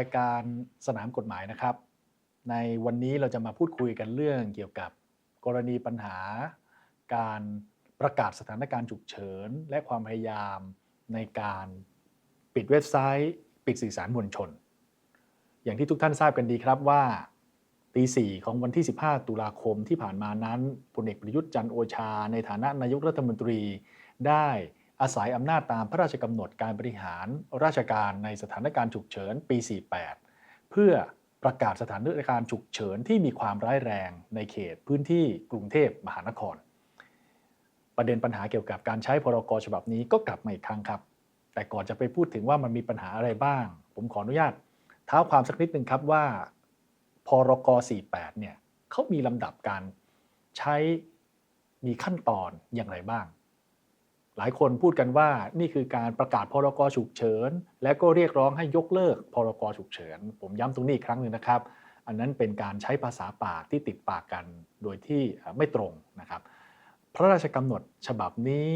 าพบกับรายการสนามกฎหมายนะครับ ในวันนี้เราจะมาพูดคุยกันเรื่องเกี่ยวกับกรณีปัญหา การประกาศสถานการณ์ฉุกเฉิน และความพยายามในการปิดเว็บไซต์ ปิดสื่อสารมวลชน อย่างที่ทุกท่านทราบกันดีครับว่าตีสี่ของวันที่ 15 ตุลาคมที่ผ่านมานั้นพลเอกประยุทธ์จันโอชา ในฐานะนายกรัฐมนตรีได้ อาศัยอำนาจตามพระราชกำหนดการบริหารราชการในสถานการณ์ฉุกเฉินปี 48 เพื่อประกาศสถานการณ์ฉุกเฉินที่มีความร้ายแรงในเขตพื้นที่กรุงเทพมหานคร ประเด็นปัญหาเกี่ยวกับการใช้พรกฉบับนี้ก็กลับมาอีกครั้งครับ แต่ก่อนจะไปพูดถึงว่ามันมีปัญหาอะไรบ้าง ผมขออนุญาตเท้าความสักนิดหนึ่งครับว่าพรก48เนี่ยเขามีลำดับการใช้มีขั้นตอนอย่างไรบ้าง หลายคนพูดกันว่านี่คือการประกาศพรกฉุกเฉิน และก็เรียกร้องให้ยกเลิกพรกฉุกเฉิน ผมย้ำตรงนี้อีกครั้งหนึ่งนะครับ อันนั้นเป็นการใช้ภาษาปากที่ติดปากกันโดยที่ไม่ตรงนะครับ พระราชกำหนดฉบับนี้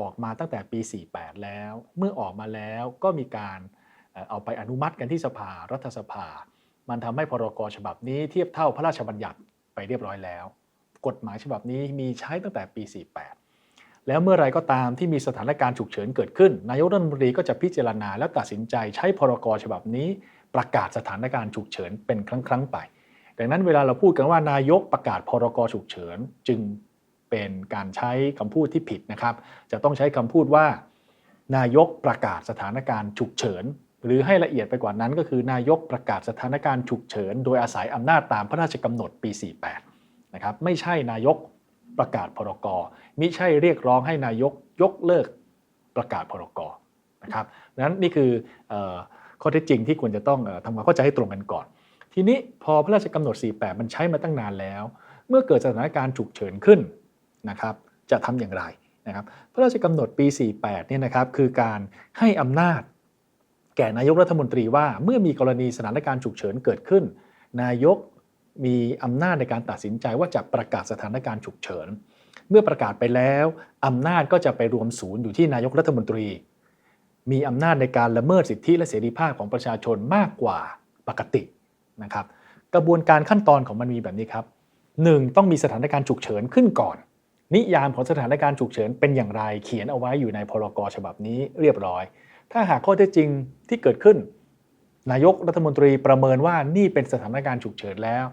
ออกมาตั้งแต่ปี 48 แล้ว เมื่อออกมาแล้วก็มีการเอาไปอนุมัติกันที่สภารัฐสภา มันทำให้พรกฉบับนี้เทียบเท่าพระราชบัญญัติไปเรียบร้อยแล้ว กฎหมายฉบับนี้มีใช้ตั้งแต่ปี 48 แล้วเมื่อไรก็ตามที่มีสถานการณ์ฉุกเฉินเกิดขึ้น นายกรัฐมนตรีก็จะพิจารณาและตัดสินใจใช้พรกฉบับนี้ประกาศสถานการณ์ฉุกเฉินเป็นครั้งครั้งๆไป ดังนั้นเวลาเราพูดกันว่านายกประกาศพรกฉุกเฉินจึงเป็นการใช้คำพูดที่ผิดนะครับ จะต้องใช้คำพูดว่า นายกประกาศสถานการณ์ฉุกเฉิน หรือให้ละเอียดไปกว่านั้นก็คือ นายกประกาศสถานการณ์ฉุกเฉิน โดยอาศัยอำนาจตามพระราชกำหนดปี 48 นะครับ ไม่ใช่นายก ประกาศพรกมิใช่เรียกร้องให้นายกยกเลิกประกาศพรกนะครับนั้นนี่คืออข้อเท็จจริงที่ควรจะต้องทำความเข้าใจให้ตรงกันก่อน ทีนี้พอพระราชกำหนด 48 มันใช้มาตั้งนานแล้ว เมื่อเกิดสถานการณ์ฉุกเฉินขึ้นนะครับจะทำอย่างไรนะครับพระราชกำหนดปี 48 เนี่ยนะครับคือการให้อำนาจแก่นายกรัฐมนตรีว่าเมื่อมีกรณีสถานการณ์ฉุกเฉินเกิดขึ้น นายก มีอำนาจในการตัดสินใจว่าจะประกาศสถานการณ์ฉุกเฉิน เมื่อประกาศไปแล้วอำนาจก็จะไปรวมศูนย์อยู่ที่นายกรัฐมนตรี มีอำนาจในการละเมิดสิทธิและเสรีภาพของประชาชนมากกว่าปกตินะครับ กระบวนการขั้นตอนของมันมีแบบนี้ครับ 1. ต้องมีสถานการณ์ฉุกเฉินขึ้นก่อน นิยามของสถานการณ์ฉุกเฉินเป็นอย่างไรเขียนเอาไว้อยู่ในพรกฉบับนี้เรียบร้อย ถ้าหากข้อเท็จจริงที่เกิดขึ้นนายกรัฐมนตรีประเมินว่านี่เป็นสถานการณ์ฉุกเฉินแล้ว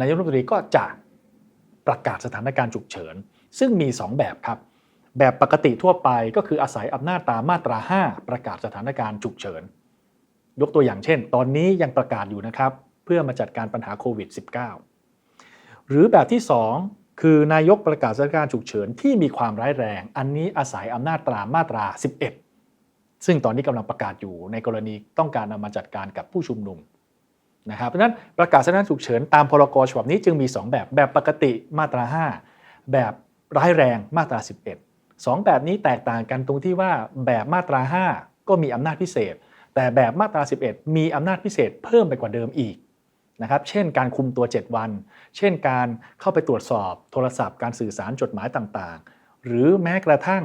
นายกรัฐมนตรีก็จะประกาศสถานการณ์ฉุกเฉิน ซึ่งมี 2 แบบครับ แบบปกติทั่วไปก็คืออาศัยอำนาจตามมาตรา 5 ประกาศสถานการณ์ฉุกเฉิน ยกตัวอย่างเช่น ตอนนี้ยังประกาศอยู่นะครับ เพื่อมาจัดการปัญหาโควิด -19 หรือแบบที่ 2 คือนายกประกาศสถานการณ์ฉุกเฉินที่มีความร้ายแรง อันนี้อาศัยอำนาจตามมาตรา 11 ซึ่งตอนนี้กำลังประกาศอยู่ในกรณีต้องการนำมาจัดการกับผู้ชุมนุม นะครับเพราะนั้นประกาศสถานการณ์ฉุกเฉินตามพรกฉบับนี้จึงมี 2 แบบแบบปกติมาตรา 5 แบบร้ายแรงมาตรา 11 2 แบบนี้แตกต่างกันตรงที่ว่าแบบมาตรา 5 ก็มีอำนาจพิเศษ แต่แบบมาตรา 11 มีอำนาจพิเศษเพิ่มไปกว่าเดิมอีกนะครับเช่นการคุมตัว 7 วัน เช่นการเข้าไปตรวจสอบโทรศัพท์การสื่อสารจดหมายต่างๆ หรือแม้กระทั่ง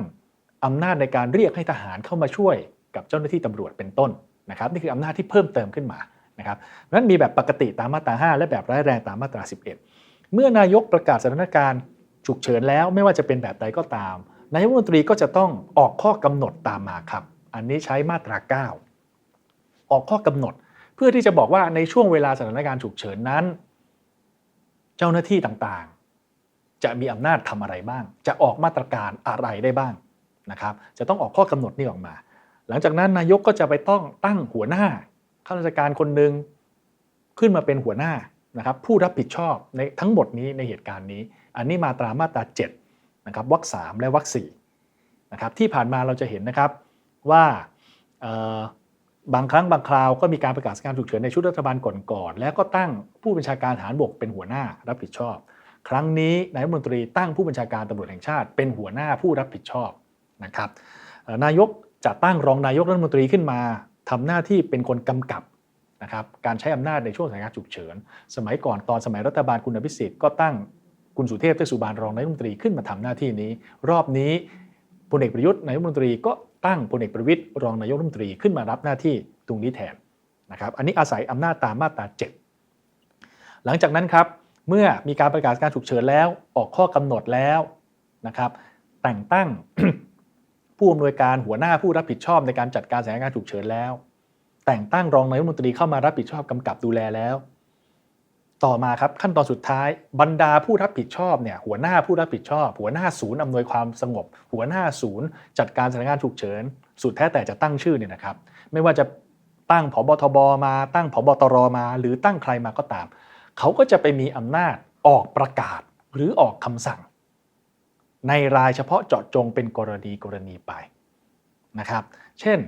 อำนาจในการเรียกให้ทหารเข้ามาช่วยกับเจ้าหน้าที่ตำรวจเป็นต้นนะครับนี่คืออำนาจที่เพิ่มเติมขึ้นมา นะครับนั้นมีแบบปกติตามมาตรา 5 และแบบร้ายแรงตามมาตรา 11 เมื่อนายกประกาศสถานการณ์ฉุกเฉินแล้วไม่ว่าจะเป็นแบบใดก็ตาม นายกรัฐมนตรีก็จะต้องออกข้อกำหนดตามมาครับ อันนี้ใช้มาตรา 9 ออกข้อกำหนด เพื่อที่จะบอกว่าในช่วงเวลาสถานการณ์ฉุกเฉินนั้น เจ้าหน้าที่ต่างๆ จะมีอำนาจทำอะไรบ้าง จะออกมาตรการอะไรได้บ้างนะครับ จะต้องออกข้อกำหนดนี้ออกมา หลังจากนั้นนายกก็จะไปต้องตั้งหัวหน้า ข้าราชการคนหนึ่งขึ้นมาเป็นหัวหน้านะครับผู้รับผิดชอบในทั้งหมดนี้ในเหตุการณ์นี้ อันนี้มาตรามาตรา7นะครับวรรคสและวรรคสนะครับที่ผ่านมาเราจะเห็นนะครับว่าบางครั้งบางคราวก็มีการประกาศการฉุกเฉินในชุดรัฐบาลก่อนๆแล้วก็ตั้งผู้บัญชาการทหารบกเป็นหัวหน้ารับผิดชอบ ครั้งนี้นายรัฐมนตรีตั้งผู้บัญชาการตำรวจแห่งชาติ เป็นหัวหน้าผู้รับผิดชอบนะครับนายกจะตั้งรองนายกรัฐมนตรีขึ้นมา ทำหน้าที่เป็นคนกำกับนะครับการใช้อำนาจในช่วงสถานการณ์ฉุกเฉิน สมัยก่อนตอนสมัยรัฐบาลคุณอภิสิทธิ์ก็ตั้งคุณสุเทพเทพสุบานรองนายกรัฐมนตรีขึ้นมาทำหน้าที่นี้ รอบนี้พลเอกประยุทธ์นายกรัฐมนตรีก็ตั้งพลเอกประวิตยรองนายกรัฐมนตรีขึ้นมารับหน้าที่ตรงนี้แทนนะครับอันนี้อาศัยอำนาจตามมาตรา 7 หลังจากนั้นครับเมื่อมีการประกาศการฉุกเฉินแล้วออกข้อกำหนดแล้วนะครับแต่งตั้ง ผู้อำนวยการหัวหน้าผู้รับผิดชอบในการจัดการสถานการณ์ฉุกเฉินแล้ว แต่งตั้งรองนายกรัฐมนตรีเข้ามารับผิดชอบกำกับดูแลแล้ว ต่อมาครับขั้นตอนสุดท้าย บรรดาผู้รับผิดชอบเนี่ยหัวหน้าผู้รับผิดชอบ หัวหน้าศูนย์อำนวยความสงบ หัวหน้าศูนย์ จัดการสถานการณ์ฉุกเฉินสุดแท้แต่จะตั้งชื่อเนี่ยนะครับไม่ว่าจะตั้งผบทบมาตั้งผบตรมา หรือตั้งใครมาก็ตาม เขาก็จะไปมีอำนาจออกประกาศหรือออกคำสั่ง ในรายเฉพาะเจาะจงเป็นกรณีกรณีไปนะครับ เช่น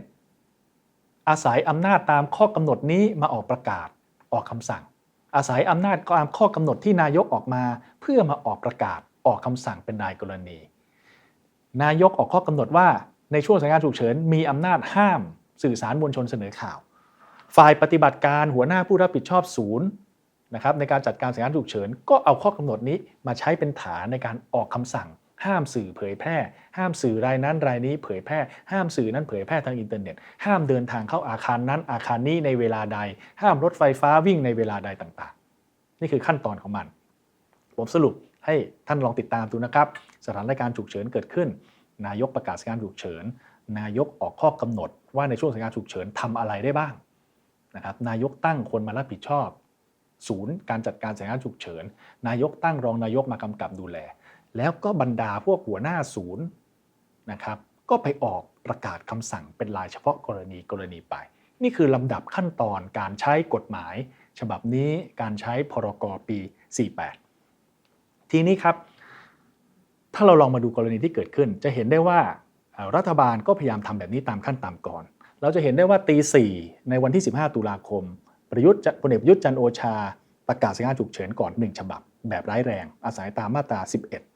อาศัยอำนาจตามข้อกำหนดนี้มาออกประกาศออกคำสั่ง อาศัยอำนาจตามข้อกำหนดที่นายกออกมา เพื่อมาออกประกาศออกคำสั่งเป็นรายกรณี นายกออกข้อกำหนดว่าในช่วงสถานการณ์ฉุกเฉินมีอำนาจห้ามสื่อสารมวลชนเสนอข่าว ฝ่ายปฏิบัติการหัวหน้าผู้รับผิดชอบศูนย์นะครับในการจัดการสถานการณ์ฉุกเฉิน ก็เอาข้อกำหนดนี้มาใช้เป็นฐานในการออกคำสั่ง ห้ามสื่อเผยแพร่ ห้ามสื่อรายนั้นรายนี้เผยแพร่ ห้ามสื่อนั้นเผยแพร่ทางอินเทอร์เน็ต ห้ามเดินทางเข้าอาคารนั้นอาคารนี้ในเวลาใด ห้ามรถไฟฟ้าวิ่งในเวลาใดต่างๆ นี่คือขั้นตอนของมัน ผมสรุปให้ท่านลองติดตามดูนะครับ สถานการณ์ฉุกเฉินเกิดขึ้น นายกประกาศสถานการฉุกเฉิน นายกออกข้อกำหนด ว่าในช่วงสถานการณ์ฉุกเฉินทำอะไรได้บ้างนะครับนายกตั้งคนมารับผิดชอบ ศูนย์การจัดการสถานการณ์ฉุกเฉิน นายกตั้งรองนายกมากำกับดูแล แล้วก็บรรดาพวกหัวหน้าศูนย์นะครับก็ไปออกประกาศคำสั่งเป็นรายเฉพาะกรณีกรณีไป นี่คือลำดับขั้นตอนการใช้กฎหมาย ฉบับนี้การใช้พรกปี 48 ทีนี้ครับถ้าเราลองมาดูกรณีที่เกิดขึ้น จะเห็นได้ว่ารัฐบาลก็พยายามทำแบบนี้ตามขั้นตามก่อน เราจะเห็นได้ว่าตีสี่ในวันที่ 15 ตุลาคม ประยุทธ์พลเอกประยุทธ์จันโอชา ประกาศสถานการณ์ฉุกเฉินก่อน 1 ฉบับ แบบร้ายแรง อาศัยตามมาตรา 11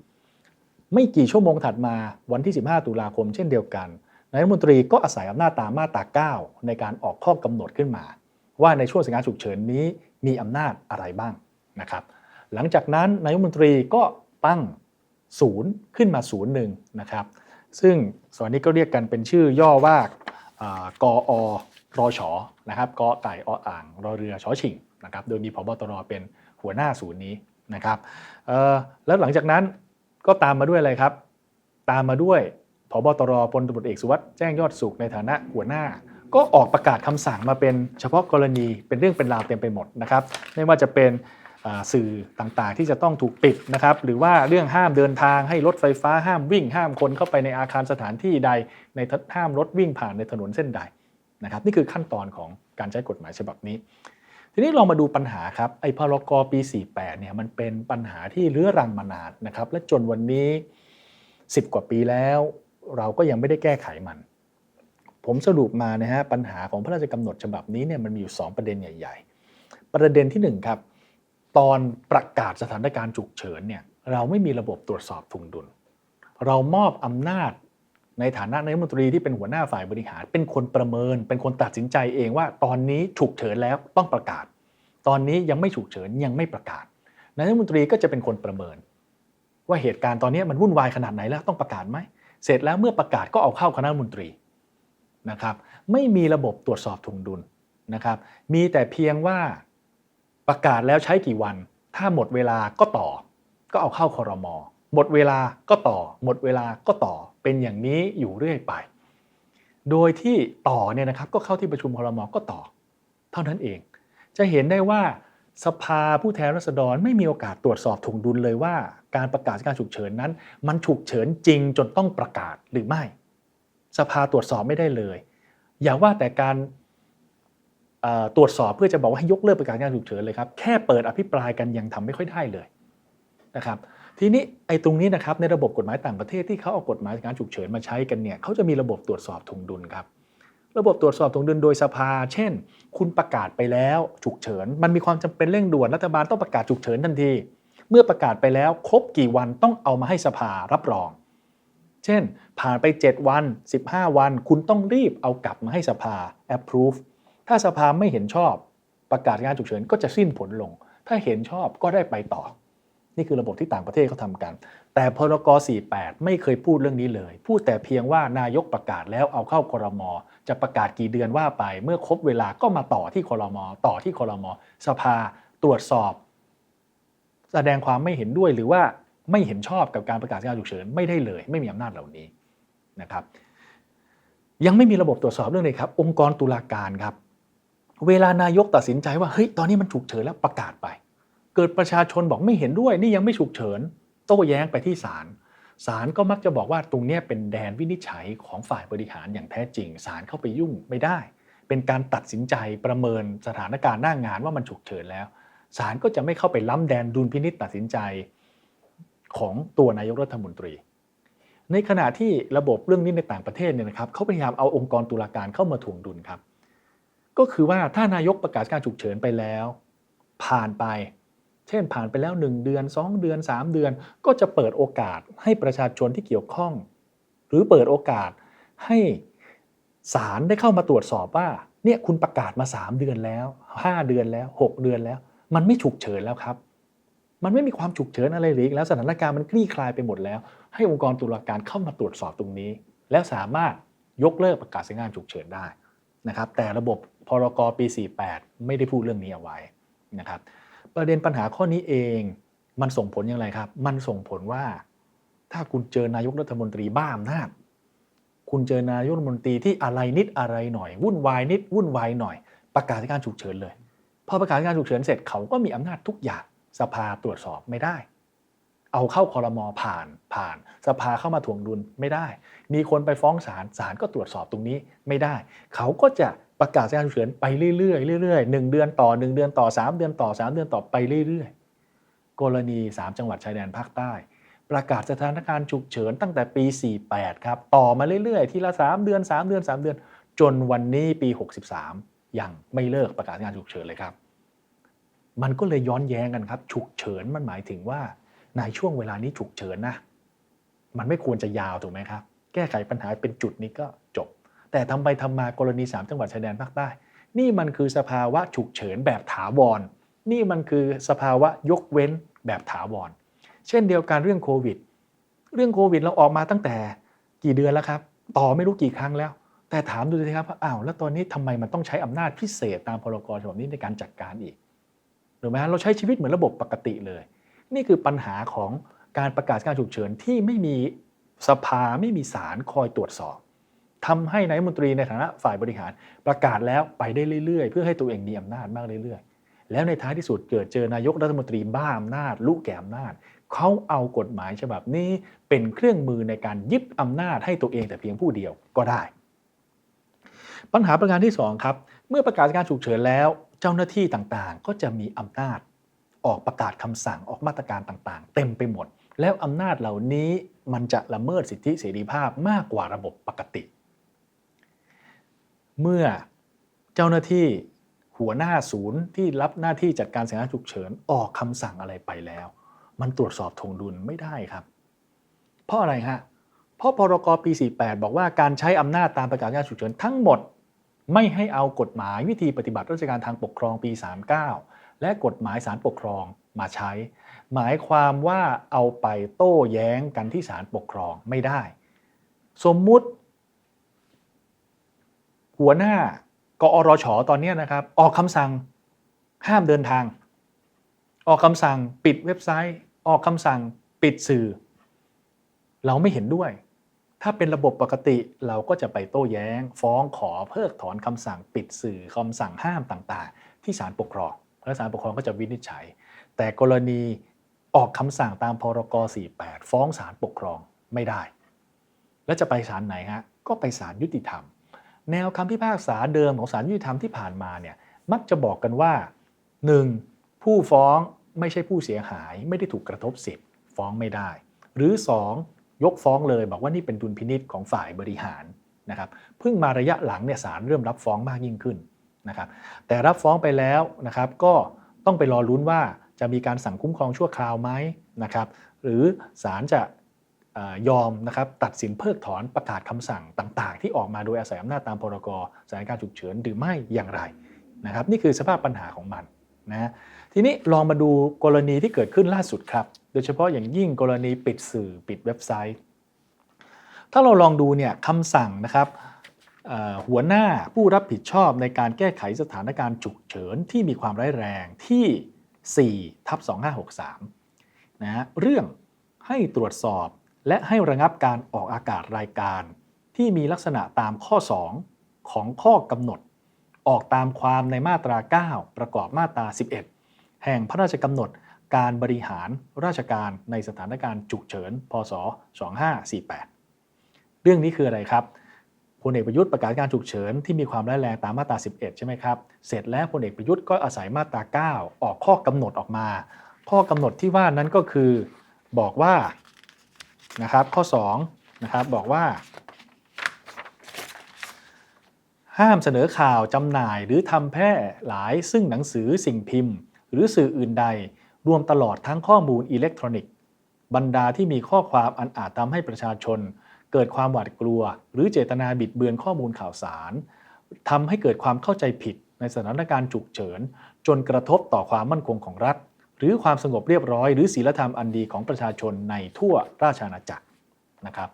ไม่กี่ชั่วโมงถัดมาวันที่ 15 ตุลาคมเช่นเดียวกันนายรัฐมนตรีก็อาศัยอำนาจตามมาตรา9 ในการออกข้อกำหนดขึ้นมา ว่าในช่วงสถานการณ์ฉุกเฉินนี้มีอำนาจอะไรบ้างนะครับ หลังจากนั้นนายรัฐมนตรีก็ตั้งศูนย์ขึ้นมาศูนย์หนึ่งนะครับ ซึ่งส่วนนี้ก็เรียกกันเป็นชื่อย่อว่ากอ่ากอรชนะครับกอไก่ออ่างรอเรือชอชิงนะครับ โดยมีพบตรเป็นหัวหน้าศูนย์นี้นะครับแล้วหลังจากนั้น ก็ตามมาด้วยอะไรครับ ตามมาด้วยพบตรพลตำรวจเอกสุวัสด์แจ้งยอดสุขในฐานะหัวหน้า ก็ออกประกาศคำสั่งมาเป็นเฉพาะกรณีเป็นเรื่องเป็นราวเต็มไปหมดนะครับ ไม่ว่าจะเป็นสื่อต่างๆ ที่จะต้องถูกปิดนะครับ หรือว่าเรื่องห้ามเดินทางให้รถไฟฟ้าห้ามวิ่งห้ามคนเข้าไปในอาคารสถานที่ใด ในทห้ามรถวิ่งผ่านในถนนเส้นใดนะครับ นี่คือขั้นตอนของการใช้กฎหมายฉบับนี้ ทีนี้ลองมาดูปัญหาครับไอ้พรกปี 48เนี่ยมันเป็นปัญหาที่เรื้อรังมานานนะครับ และจนวันนี้ 10 กว่าปีแล้ว เราก็ยังไม่ได้แก้ไขมัน ผมสรุปมานะฮะปัญหาของพระราชกำหนดฉบับนี้เนี่ยมันมีอยู่ 2 ประเด็นใหญ่ ๆ ประเด็นที่ 1 ครับ ตอนประกาศสถานการณ์ฉุกเฉินเนี่ยเราไม่มีระบบตรวจสอบทุงดุล เรามอบอำนาจ ในฐานะนายกรัฐมนตรีที่เป็นหัวหน้าฝ่ายบริหาร เป็นคนประเมิน เป็นคนตัดสินใจเองว่า ตอนนี้ฉุกเฉินแล้วต้องประกาศ ตอนนี้ยังไม่ฉุกเฉินยังไม่ประกาศนายกรัฐมนตรีก็จะเป็นคนประเมิน ว่าเหตุการณ์ตอนนี้มันวุ่นวายขนาดไหนแล้วต้องประกาศไหมเสร็จแล้วเมื่อประกาศก็เอาเข้าคณะรัฐมนตรีนะครับ ไม่มีระบบตรวจสอบทุงดุลนะครับ มีแต่เพียงว่าประกาศแล้วใช้กี่วัน ถ้าหมดเวลาก็ต่อ ก็เอาเข้าคอรมอหมดเวลาก็ต่อ หมดเวลาก็ต่อ เป็นอย่างนี้อยู่เรื่อยไป โดยที่ต่อเนี่ยนะครับก็เข้าที่ประชุมคอรมอก็ต่อ เท่านั้นเอง จะเห็นได้ว่าสภาผู้แทนราษฎรไม่มีโอกาสตรวจสอบถุงดุลเลยว่า การประกาศการฉุกเฉินนั้น มันฉุกเฉินจริงจนต้องประกาศหรือไม่ สภาตรวจสอบไม่ได้เลย อย่าว่าแต่การตรวจสอบเพื่อจะบอกว่าให้ยกเลิกประกาศการฉุกเฉินเลยครับแค่เปิดอภิปรายกันยังทำไม่ค่อยได้เลยนะครับ ทีนี้ไอ้ตรงนี้นะครับในระบบกฎหมายต่างประเทศที่เขาเอากฎหมายการฉุกเฉินมาใช้กันเนี่ยเขาจะมีระบบตรวจสอบถุงดุลครับระบบตรวจสอบถุงดุลโดยสภา เช่น คุณประกาศไปแล้วฉุกเฉิน มันมีความจำเป็นเร่งด่วนรัฐบาลต้องประกาศฉุกเฉินทันที เมื่อประกาศไปแล้วครบกี่วันต้องเอามาให้สภารับรอง เช่น ผ่านไป 7 วัน 15 วัน คุณต้องรีบเอากลับมาให้สภา approve ถ้าสภาไม่เห็นชอบ ประกาศการฉุกเฉินก็จะสิ้นผลลง ถ้าเห็นชอบก็ได้ไปต่อ นี่คือระบบที่ต่างประเทศเขาทำกัน แต่พรก48 ไม่เคยพูดเรื่องนี้เลย พูดแต่เพียงว่านายกประกาศแล้วเอาเข้าครม จะประกาศกี่เดือนว่าไป เมื่อครบเวลาก็มาต่อที่ครม ต่อที่ครม สภาตรวจสอบ แสดงความไม่เห็นด้วยหรือว่าไม่เห็นชอบกับการประกาศการฉุกเฉินไม่ได้เลย ไม่มีอำนาจเหล่านี้นะครับ ยังไม่มีระบบตรวจสอบเรื่องเลยครับ องค์กรตุลาการครับ เวลานายกตัดสินใจว่าเฮ้ยตอนนี้มันฉุกเฉินแล้วประกาศไป เกิดประชาชนบอกไม่เห็นด้วย นี่ยังไม่ฉุกเฉิน โต้แย้งไปที่ศาลศาลก็มักจะบอกว่าตรงนี้เป็นแดนวินิจฉัยของฝ่ายบริหารอย่างแท้จริงศาลเข้าไปยุ่งไม่ได้ เป็นการตัดสินใจประเมินสถานการณ์หน้างานว่ามันฉุกเฉินแล้วศาลก็จะไม่เข้าไปล้ำแดนดุลพินิจตัดสินใจของตัวนายกรัฐมนตรี ในขณะที่ระบบเรื่องนี้ในต่างประเทศเนี่ยนะครับเขาพยายามเอาองค์กรตุลาการเข้ามาถ่วงดุลครับ ก็คือว่าถ้านายกประกาศการฉุกเฉินไปแล้ว ผ่านไป เช่นผ่านไปแล้ว 1 เดือน 2 เดือน 3 เดือน ก็จะเปิดโอกาสให้ประชาชนที่เกี่ยวข้อง หรือเปิดโอกาสให้ศาลได้เข้ามาตรวจสอบว่าเนี่ยคุณประกาศมา 3 เดือนแล้ว 5 เดือนแล้ว 6 เดือนแล้ว มันไม่ฉุกเฉินแล้วครับ มันไม่มีความฉุกเฉินอะไรเลยแล้วสถานการณ์มันคลี่คลายไปหมดแล้ว ให้องค์กรตุลาการเข้ามาตรวจสอบตรงนี้ แล้วสามารถยกเลิกประกาศสถานกาณฉุกเฉินได้นะครับแต่ระบบพรกปี 48 ไม่ได้พูดเรื่องนี้เอาไว้นะครับ ประเด็นปัญหาข้อนี้เอง มันส่งผลอย่างไรครับ มันส่งผลว่า ถ้าคุณเจอนายกรัฐมนตรีบ้าอำนาจคุณเจอนายกรัฐมนตรีที่อะไรนิดอะไรหน่อย วุ่นวายนิดวุ่นวายหน่อย ประกาศการฉุกเฉินเลยพอประกาศการฉุกเฉินเสร็จเขาก็มีอำนาจทุกอย่างสภาตรวจสอบไม่ได้ เอาเข้าคอรมอผ่านผ่าน สภาเข้ามาถ่วงดุลไม่ได้ มีคนไปฟ้องศาลศาลก็ตรวจสอบตรงนี้ไม่ได้ เขาก็จะ ประกาศการฉุกเฉินไปเรื่อยๆเรื่อยๆหนึ่งเดือนต่อหนึ่งเดือนต่อสามเดือนต่อสามเดือนต่อไปเรื่อยๆ กรณี3จังหวัดชายแดนภาคใต้ ประกาศสถานการณ์ฉุกเฉินตั้งแต่ปี 48 ครับ ต่อมาเรื่อยๆ ทีละ 3 เดือน 3 เดือน 3 เดือน จนวันนี้ปี 63 ยังไม่เลิกประกาศการฉุกเฉินเลยครับ มันก็เลยย้อนแย้งกันครับ ฉุกเฉินมันหมายถึงว่าในช่วงเวลานี้ฉุกเฉินนะ มันไม่ควรจะยาวถูกไหมครับ แก้ไขปัญหาเป็นจุดนี้ก็จบ แต่ทำไปทำมากรณี 3 จังหวัดชายแดนภาคใต้ นี่มันคือสภาวะฉุกเฉินแบบถาวร นี่มันคือสภาวะยกเว้นแบบถาวร เช่นเดียวกันเรื่องโควิด เรื่องโควิดเราออกมาตั้งแต่กี่เดือนแล้วครับ ต่อไม่รู้กี่ครั้งแล้ว แต่ถามดูสิครับว่าอ้าวแล้วตอนนี้ทำไมมันต้องใช้อำนาจพิเศษตามพรกฉบับนี้ในการจัดการอีกถูกไหมเราใช้ชีวิตเหมือนระบบปกติเลย นี่คือปัญหาของการประกาศการฉุกเฉินที่ไม่มีสภาไม่มีศาลคอยตรวจสอบ ทำให้นายมนตรีในฐานะฝ่ายบริหารประกาศแล้วไปได้เรื่อยๆ เพื่อให้ตัวเองมีอำนาจมากเรื่อยๆ แล้วในท้ายที่สุดเกิดเจอนายกรัฐมนตรีบ้าอำนาจลุแก่อำนาจเขาเอากฎหมายฉบับนี้เป็นเครื่องมือในการยึดอำนาจให้ตัวเองแต่เพียงผู้เดียวก็ได้ ปัญหาประการที่2ครับเมื่อประกาศการฉุกเฉินแล้ว เจ้าหน้าที่ต่างๆ ก็จะมีอำนาจออกประกาศคำสั่งออกมาตรการต่างๆ เต็มไปหมด แล้วอำนาจเหล่านี้มันจะละเมิดสิทธิเสรีภาพมากกว่าระบบปกติ เมื่อเจ้าหน้าที่หัวหน้าศูนย์ที่รับหน้าที่จัดการสถานการณฉุกเฉินออกคำสั่งอะไรไปแล้ว มันตรวจสอบทวงดุลไม่ได้ครับ เพราะอะไรฮะเพราะพรกปี 48 บอกว่าการใช้อำนาจตามประกาศการฉุกเฉินทั้งหมดไม่ให้เอากฎหมายวิธีปฏิบัติราชการทางปกครองปี 39 และกฎหมายสารปกครองมาใช้ หมายความว่าเอาไปโต้แย้งกันที่ศาลปกครองไม่ได้ สมมุติ หัวหน้ากอรชตอนนี้นะครับ ออกคำสั่งห้ามเดินทาง ออกคำสั่งปิดเว็บไซต์ ออกคำสั่งปิดสื่อ เราไม่เห็นด้วย ถ้าเป็นระบบปกติเราก็จะไปโต้แย้ง ฟ้องขอเพิกถอนคำสั่งปิดสื่อคำสั่งห้ามต่างๆ ที่ศาลปกครองและศาลปกครองก็จะวินิจฉัย แต่กรณีออกคำสั่งตามพรก 48 ฟ้องศาลปกครองไม่ได้ แล้วจะไปศาลไหนฮะก็ไปศาลยุติธรรม แนวคำพิพากษาเดิมของศาลยุติธรรมที่ผ่านมาเนี่ยมักจะบอกกันว่า 1. ผู้ฟ้องไม่ใช่ผู้เสียหายไม่ได้ถูกกระทบสิทธิ์ ฟ้องไม่ได้ หรือ 2. ยกฟ้องเลยบอกว่านี่เป็นดุลพินิษของฝ่ายบริหารนะครับเพิ่งมาระยะหลังเนี่ยศาลเริ่มรับฟ้องมากยิ่งขึ้นนะครับแต่รับฟ้องไปแล้วนะครับก็ต้องไปรอลุ้นว่าจะมีการสั่งคุ้มครองชั่วคราวไหมนะครับหรือศาลจะ ยอมนะครับตัดสินเพิกถอนประกาศคำสั่งต่าง ๆ ที่ออกมาโดยอาศัยอำนาจตามพรกสถานการณ์ฉุกเฉินหรือไม่อย่างไรนะครับนี่คือสภาพปัญหาของมันนะทีนี้ลองมาดูกรณีที่เกิดขึ้นล่าสุดครับ โดยเฉพาะอย่างยิ่งกรณีปิดสื่อปิดเว็บไซต์ ถ้าเราลองดูเนี่ยคำสั่งนะครับหัวหน้าผู้รับผิดชอบในการแก้ไขสถานการณ์ฉุกเฉินที่มีความร้ายแรงที่4ทับ2563นะเรื่องให้ตรวจสอบ และให้ระงับการออกอากาศรายการ ที่มีลักษณะตามข้อ 2 ของข้อกำหนด ออกตามความในมาตรา 9 ประกอบมาตรา 11 แห่งพระราชกำหนดการบริหารราชการในสถานการณ์ฉุกเฉิน พศ 2548 เรื่องนี้คืออะไรครับพลเอกประยุทธ์ประกาศการฉุกเฉินที่มีความร้ายแรงตามมาตรา 11 ใช่ไหมครับ เสร็จแล้วพลเอกประยุทธ์ก็อาศัยมาตรา 9 ออกข้อกำหนดออกมา ข้อกำหนดที่ว่านั้นก็คือ บอกว่า นะครับ ข้อ2นะครับบอกว่า ห้ามเสนอข่าวจำหน่ายหรือทำแพร่หลายซึ่งหนังสือสิ่งพิมพ์ หรือสื่ออื่นใด รวมตลอดทั้งข้อมูลอิเล็กทรอนิกส์ บรรดาที่มีข้อความอันอาจทำให้ประชาชน เกิดความหวาดกลัว หรือเจตนาบิดเบือนข้อมูลข่าวสารทำให้เกิดความเข้าใจผิดในสถานการณ์ฉุกเฉิน จนกระทบต่อความมั่นคงของรัฐ หรือความสงบเรียบร้อย หรือศีลธรรมอันดีของประชาชนในทั่วราชอาณาจักรนะครับ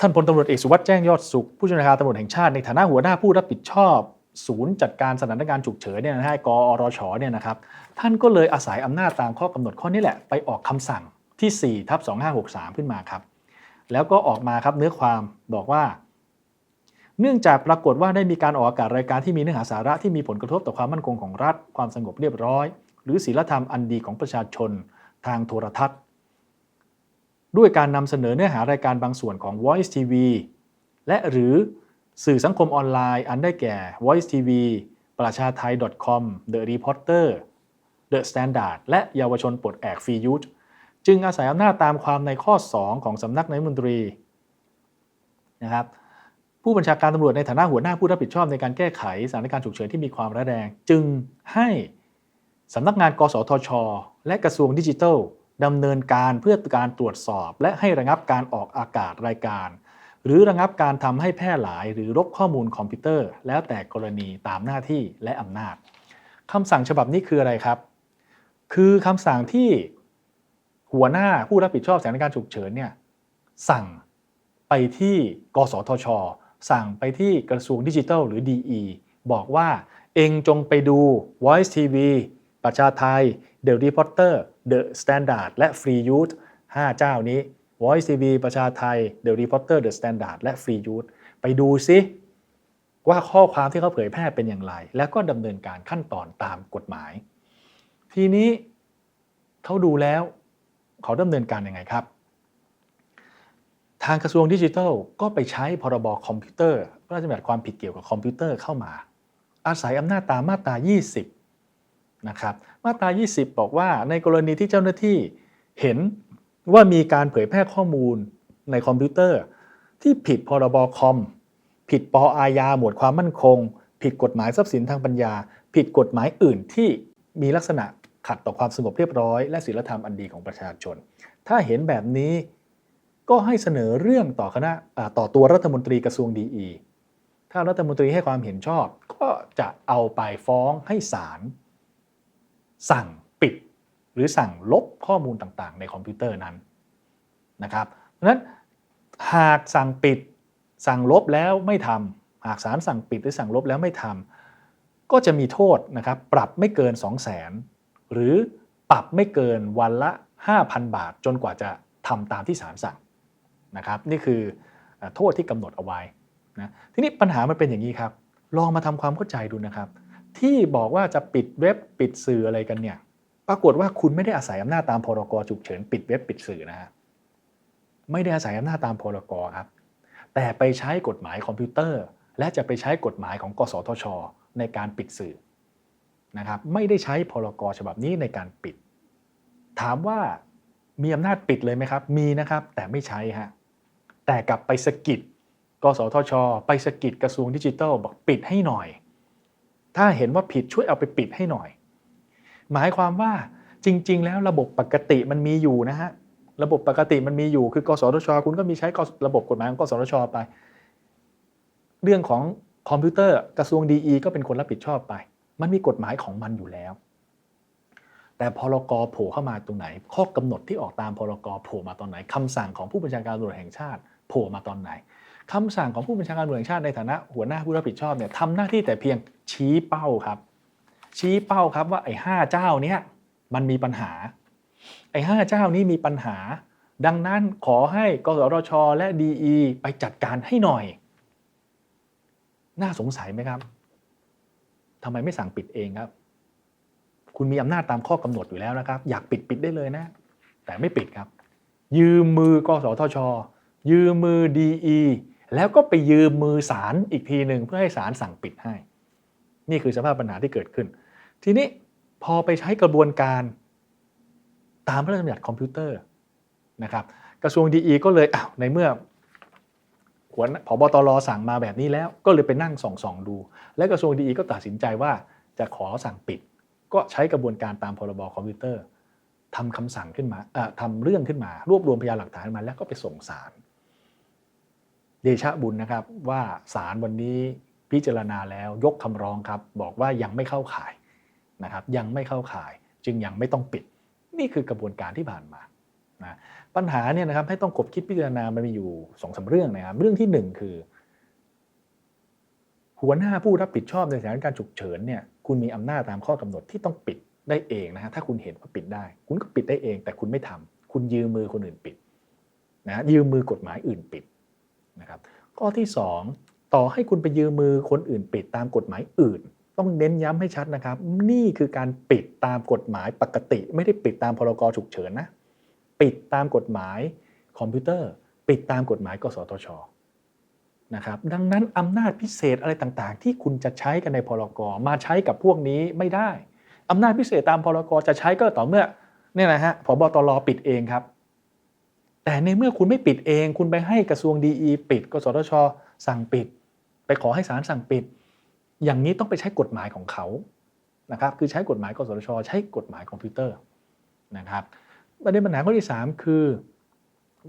ท่านพลตำรวจเอกสุวัสด์แจ้งยอดสุข ผู้ช่วยการตำรวจแห่งชาติในฐานะหัวหน้าผู้รับผิดชอบ ศูนย์จัดการสถานการณ์ฉุกเฉินเนี่ยนะฮะกอรชเนี่ยนะครับท่านก็เลยอาศัยอำนาจตามข้อกำหนดข้อนี้แหละ ไปออกคำสั่งที่4ทับ2563 ขึ้นมาครับ แล้วก็ออกมาครับเนื้อความบอกว่า เนื่องจากปรากฏว่าได้มีการออกอากาศรายการที่มีเนื้อหาสาระที่มีผลกระทบต่อความมั่นคงของรัฐ ความสงบเรียบร้อย หรือศีลธรรมอันดีของประชาชนทางโทรทัศน์ ด้วยการนำเสนอเนื้อหารายการบางส่วนของ Voice TV และหรือสื่อสังคมออนไลน์อันได้แก่ Voice TV ประชาไทย .com The Reporter The Standard และเยาวชนปลดแอกฟรียูทจึงอาศัยอำนาจตามความในข้อ 2 ของสำนักนายมนตรีนะครับผู้บัญชาการตำรวจในฐานะหัวหน้าผู้รับผิดชอบในการแก้ไขสถานการณ์ฉุกเฉินที่มีความร้ายแรง จึงให้ สำนักงาน กสทช และกระทรวงดิจิทัลดำเนินการเพื่อการตรวจสอบ และให้ระงับการออกอากาศรายการ หรือระงับการทำให้แพร่หลายหรือรบข้อมูลคอมพิวเตอร์ แล้วแต่กรณีตามหน้าที่และอำนาจคำสั่งฉบับนี้คืออะไรครับ คือคำสั่งที่หัวหน้าผู้รับผิดชอบสถานการณ์ฉุกเฉินเนี่ยสั่งไปที่กสทช สั่งไปที่กระทรวงดิจิทัลหรือ DE บอกว่าเองจงไปดู Voice TV ประชาไทย The Reporter The Standard และ Free Youth 5 เจ้านี้ Voice TV ประชาไทย The Reporter The Standard และ Free Youth ไปดูซิว่าข้อความที่เขาเผยแพร่เป็นอย่างไร แล้วก็ดำเนินการขั้นตอนตามกฎหมาย ทีนี้เขาดูแล้วเขาดำเนินการยังไงครับ ทางกระทรวงดิจิทัลก็ไปใช้พรบคอมพิวเตอร์พระราชบัญญัติความผิดเกี่ยวกับคอมพิวเตอร์เข้ามา อาศัยอำนาจตามมาตรา 20 นะครับมาตรา 20 บอกว่าในกรณีที่เจ้าหน้าที่เห็นว่ามีการเผยแพร่ข้อมูลในคอมพิวเตอร์ ที่ผิดพรบคอม ผิดปออาญาหมวดความมั่นคง ผิดกฎหมายทรัพย์สินทางปัญญา ผิดกฎหมายอื่นที่มีลักษณะขัดต่อความสงบเรียบร้อยและศีลธรรมอันดีของประชาชน ถ้าเห็นแบบนี้ก็ให้เสนอเรื่องต่อคณะต่อตัวรัฐมนตรีกระทรวงดีอีถ้ารัฐมนตรีให้ความเห็นชอบ ก็จะเอาไปฟ้องให้ศาล สั่งปิด หรือสั่งลบข้อมูลต่างๆ ในคอมพิวเตอร์นั้นนะครับเพราะฉะนั้นหากสั่งปิดสั่งลบแล้วไม่ทำหากศาลสั่งปิดหรือสั่งลบแล้วไม่ทำก็จะมีโทษนะครับปรับไม่เกิน 2 0 0 0 0 0 หรือปรับไม่เกินวันละ 5,000 บาท จนกว่าจะทำตามที่ศาลสั่งนะครับนี่คือโทษที่กำหนดเอาไว้นะทีนี้ปัญหามันเป็นอย่างนี้ครับ ลองมาทำความเข้าใจดูนะครับ ที่บอกว่าจะปิดเว็บปิดสื่ออะไรกันเนี่ย ปรากฏว่าคุณไม่ได้อาศัยอำนาจตามพรกฉุกเฉินปิดเว็บปิดสื่อนะฮะไม่ได้อาศัยอำนาจตามพรกครับ แต่ไปใช้กฎหมายคอมพิวเตอร์ และจะไปใช้กฎหมายของกสทช ในการปิดสื่อนะครับ ไม่ได้ใช้พรกฉบับนี้ในการปิด ถามว่ามีอำนาจปิดเลยไหมครับ มีนะครับ แต่ไม่ใช้ฮะ แต่กลับไปสกิดกสทช ไปสกิดกระทรวงดิจิทัลบอกปิดให้หน่อย ถ้าเห็นว่าผิดช่วยเอาไปปิดให้หน่อย หมายความว่าจริง ๆ แล้วระบบปกติมันมีอยู่นะฮะระบบปกติมันมีอยู่คือกสทช คุณก็มีใช้ระบบกฎหมายของกสทช ไป เรื่องของคอมพิวเตอร์กระทรวงดีก็เป็นคนรับผิดชอบไป มันมีกฎหมายของมันอยู่แล้ว แต่พรกโผล่เข้ามาตรงไหน ข้อกำหนดที่ออกตามพรกโผล่มาตอนไหนคำสั่งของผู้บัญชาการตำรวจแห่งชาติโผล่มาตอนไหนคำสั่งของผู้บัญชาการตำรวจแห่งชาติในฐานะหัวหน้าผู้รับผิดชอบเนี่ยทำหน้าที่แต่เพียง ชี้เป้าครับ ชี้เป้าครับว่าไอ้ห้าเจ้าเนี้ยมันมีปัญหา ไอ้ห้าเจ้านี้มีปัญหา ดังนั้นขอให้กสทช และดีไปจัดการให้หน่อย น่าสงสัยไหมครับทำไมไม่สั่งปิดเองครับ คุณมีอำนาจตามข้อกำหนดอยู่แล้วนะครับ อยากปิดปิดได้เลยนะ แต่ไม่ปิดครับ ยืมมือกสทช ยืมมือดีแล้วก็ไปยืมมือศาลอีกทีหนึ่งเพื่อให้ศาลสั่งปิดให้ นี่คือสภาพปัญหาที่เกิดขึ้น ทีนี้พอไปใช้กระบวนการตามพระราชบัญญัติคอมพิวเตอร์นะครับกระทรวงดีก็เลยอ้าวในเมื่อหัวผบตรสั่งมาแบบนี้แล้วก็เลยไปนั่งส่องส่องดู และกระทรวงดีก็ตัดสินใจว่าจะขอสั่งปิด ก็ใช้กระบวนการตามพรบคอมพิวเตอร์ทำคำสั่งขึ้นมาทำเรื่องขึ้นมา รวบรวมพยานหลักฐานมาแล้วก็ไปส่งศาลเดชะบุญนะครับว่าศาลวันนี้ พิจารณาแล้วยกคำร้องครับ บอกว่ายังไม่เข้าข่ายนะครับ ยังไม่เข้าข่าย จึงยังไม่ต้องปิด นี่คือกระบวนการที่ผ่านมานะปัญหาเนี่ยนะครับให้ต้องกบคิดพิจารณามันมีอยู่สองสาเรื่องนะครับเรื่องที่หนึ่งคือ หัวหน้าผู้รับผิดชอบในสถานการณ์ฉุกเฉินเนี่ยคุณมีอำนาจตามข้อกำหนดที่ต้องปิดได้เองนะฮะถ้าคุณเห็นว่าปิดได้ คุณก็ปิดได้เอง แต่คุณไม่ทำคุณยืมมือคนอื่นปิดนะยืมมือกฎหมายอื่นปิดนะครับข้อที่ 2 ต่อให้คุณไปยืมมือคนอื่นปิดตามกฎหมายอื่น ต้องเน้นย้ำให้ชัดนะครับ นี่คือการปิดตามกฎหมายปกติ ไม่ได้ปิดตามพรกฉุกเฉินนะปิดตามกฎหมายคอมพิวเตอร์ ปิดตามกฎหมายกสทชนะครับดังนั้นอำนาจพิเศษอะไรต่างๆ ที่คุณจะใช้กันในพรกมาใช้กับพวกนี้ไม่ได้อำนาจพิเศษตามพรกจะใช้ก็ต่อเมื่อเนี่ยนะฮะพบตรปิดเองครับ แต่ในเมื่อคุณไม่ปิดเอง คุณไปให้กระทรวงดีปิด กสทช สั่งปิด ไปขอให้ศาลสั่งปิด อย่างนี้ต้องไปใช้กฎหมายของเขานะครับคือใช้กฎหมายกสทช ใช้กฎหมายคอมพิวเตอร์นะครับประเด็นปัญหาข้อที่ 3 คือ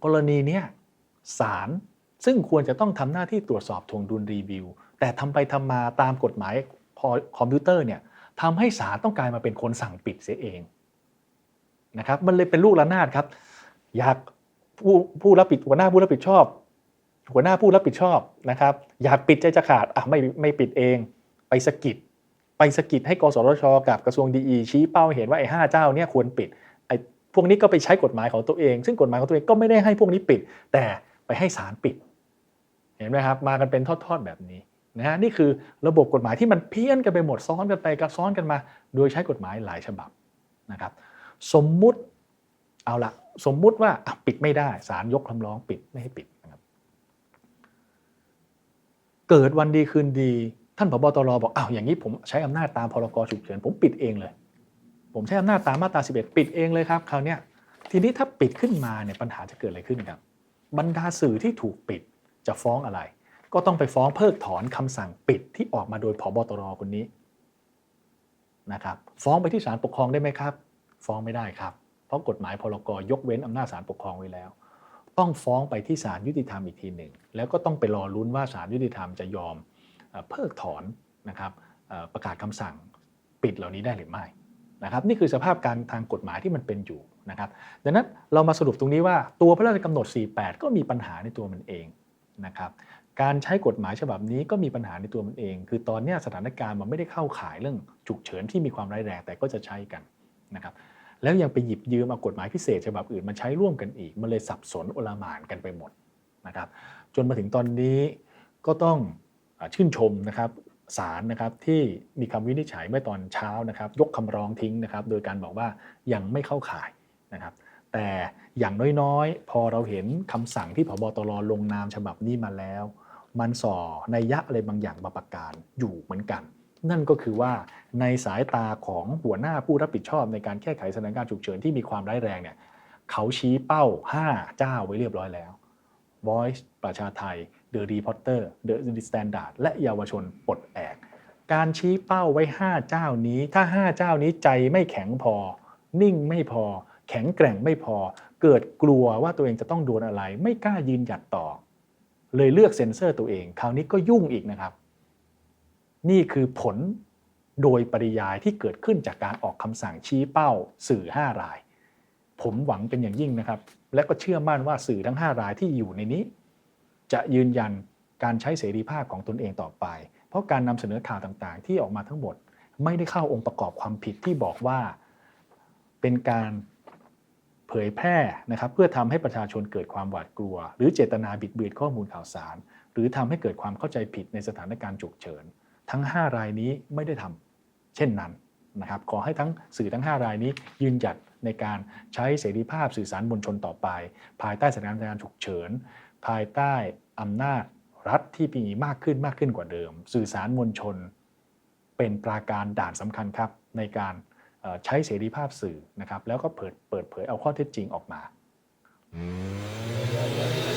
กรณีเนี้ยศาลซึ่งควรจะต้องทำหน้าที่ตรวจสอบทวงดุลรีวิว แต่ทำไปทำมาตามกฎหมายคอมพิวเตอร์เนี่ยทำให้ศาลต้องกลายมาเป็นคนสั่งปิดเสียเองนะครับมันเลยเป็นลูกระนาดครับ อยากผู้ผู้รับผิดหัวหน้าผู้รับผิดชอบ หัวหน้าผู้รับผิดชอบนะครับ อยากปิดใจจะขาดอะไม่ไม่ปิดเอง ไปสกิดไปสกิดให้กสทช กับกระทรวงดีชี้เป้าเห็นว่าไอ้ห้าเจ้าเนี่ยควรปิดไอ้พวกนี้ก็ไปใช้กฎหมายของตัวเอง ซึ่งกฎหมายของตัวเองก็ไม่ได้ให้พวกนี้ปิด แต่ไปให้ศาลปิด เห็นไหมครับ มากันเป็นทอดๆแบบนี้นะฮะนี่คือระบบกฎหมายที่มันเพี้ยนกันไปหมดซ้อนกันไปกับซ้อนกันมา โดยใช้กฎหมายหลายฉบับนะครับ สมมุติเอาละสมมุติว่าปิดไม่ได้ศาลยกคำร้องปิดไม่ให้ปิด เกิดวันดีคืนดี ท่านผบตรบอกอ้าวอย่างนี้ผมใช้อำนาจตามพรกฉุกเฉินผมปิดเองเลย ผมใช้อำนาจตามมาตรา 11 ปิดเองเลยครับคราวนี้ทีนี้ถ้าปิดขึ้นมาเนี่ยปัญหาจะเกิดอะไรขึ้นครับ บรรดาสื่อที่ถูกปิดจะฟ้องอะไร ก็ต้องไปฟ้องเพิกถอนคำสั่งปิดที่ออกมาโดยผบตรคนนี้นะครับฟ้องไปที่ศาลปกครองได้ไหมครับ ฟ้องไม่ได้ครับ เพราะกฎหมายพรกยกเว้นอำนาจศาลปกครองไว้แล้ว ต้องฟ้องไปที่ศาลยุติธรรมอีกทีหนึ่ง แล้วก็ต้องไปรอลุ้นว่าศาลยุติธรรมจะยอมเพิกถอนนะครับประกาศคำสั่งปิดเหล่านี้ได้หรือไม่นะครับนี่คือสภาพการทางกฎหมายที่มันเป็นอยู่นะครับดังนั้นเรามาสรุปตรงนี้ว่าตัวพระราชกำหนด 48 ก็มีปัญหาในตัวมันเองนะครับการใช้กฎหมายฉบับนี้ก็มีปัญหาในตัวมันเอง คือตอนนี้สถานการณ์มันไม่ได้เข้าข่ายเรื่องฉุกเฉินที่มีความร้ายแรงแต่ก็จะใช้กันนะครับ แล้วยังไปหยิบยืมเอากฎหมายพิเศษฉบับอื่นมาใช้ร่วมกันอีก มันเลยสับสนโอลหม่านกันไปหมดนะครับ จนมาถึงตอนนี้ก็ต้องชื่นชมนะครับศาลนะครับที่มีคำวินิจฉัยเมื่อตอนเช้านะครับ ยกคำร้องทิ้งนะครับ โดยการบอกว่ายังไม่เข้าข่ายนะครับ แต่อย่างน้อยๆ พอเราเห็นคำสั่งที่พบตรลงนามฉบับนี้มาแล้ว มันส่อในยะอะไรบางอย่างมาประการอยู่เหมือนกัน นั่นก็คือว่าในสายตาของหัวหน้าผู้รับผิดชอบในการแก้ไขสถานการณ์ฉุกเฉินที่มีความร้ายแรงเนี่ยเขาชี้เป้า 5 เจ้าไว้เรียบร้อยแล้ว Voice ประชาไทย The Reporter The Standard และเยาวชนปลดแอก การชี้เป้าไว้ 5 เจ้านี้ ถ้า 5 เจ้านี้ใจไม่แข็งพอ นิ่งไม่พอ แข็งแกร่งไม่พอ เกิดกลัวว่าตัวเองจะต้องโดนอะไร ไม่กล้ายืนหยัดต่อ เลยเลือกเซ็นเซอร์ตัวเอง คราวนี้ก็ยุ่งอีกนะครับ นี่คือผลโดยปริยายที่เกิดขึ้นจากการออกคำสั่งชี้เป้าสื่อ 5 ราย ผมหวังเป็นอย่างยิ่งนะครับ และก็เชื่อมั่นว่าสื่อทั้ง 5 รายที่อยู่ในนี้ จะยืนยันการใช้เสรีภาพของตนเองต่อไป เพราะการนำเสนอข่าวต่างๆ ที่ออกมาทั้งหมด ไม่ได้เข้าองค์ประกอบความผิดที่บอกว่า เป็นการเผยแพร่นะครับเพื่อทำให้ประชาชนเกิดความหวาดกลัว หรือเจตนาบิดเบือนข้อมูลข่าวสาร หรือทำให้เกิดความเข้าใจผิดในสถานการณ์ฉุกเฉิน ทั้ง 5 รายนี้ไม่ได้ทำเช่นนั้นนะครับขอให้ทั้งสื่อทั้ง 5 รายนี้ยืนหยัดในการใช้เสรีภาพสื่อสารมวลชนต่อไป ภายใต้สถานการณ์ฉุกเฉิน ภายใต้อำนาจรัฐที่มีมากขึ้นมากขึ้นกว่าเดิม สื่อสารมวลชน เป็นปราการด่านสำคัญครับ ในการใช้เสรีภาพสื่อนะครับแล้วก็เปิดเปิดเผยเอาข้อเท็จจริงออกมาอืม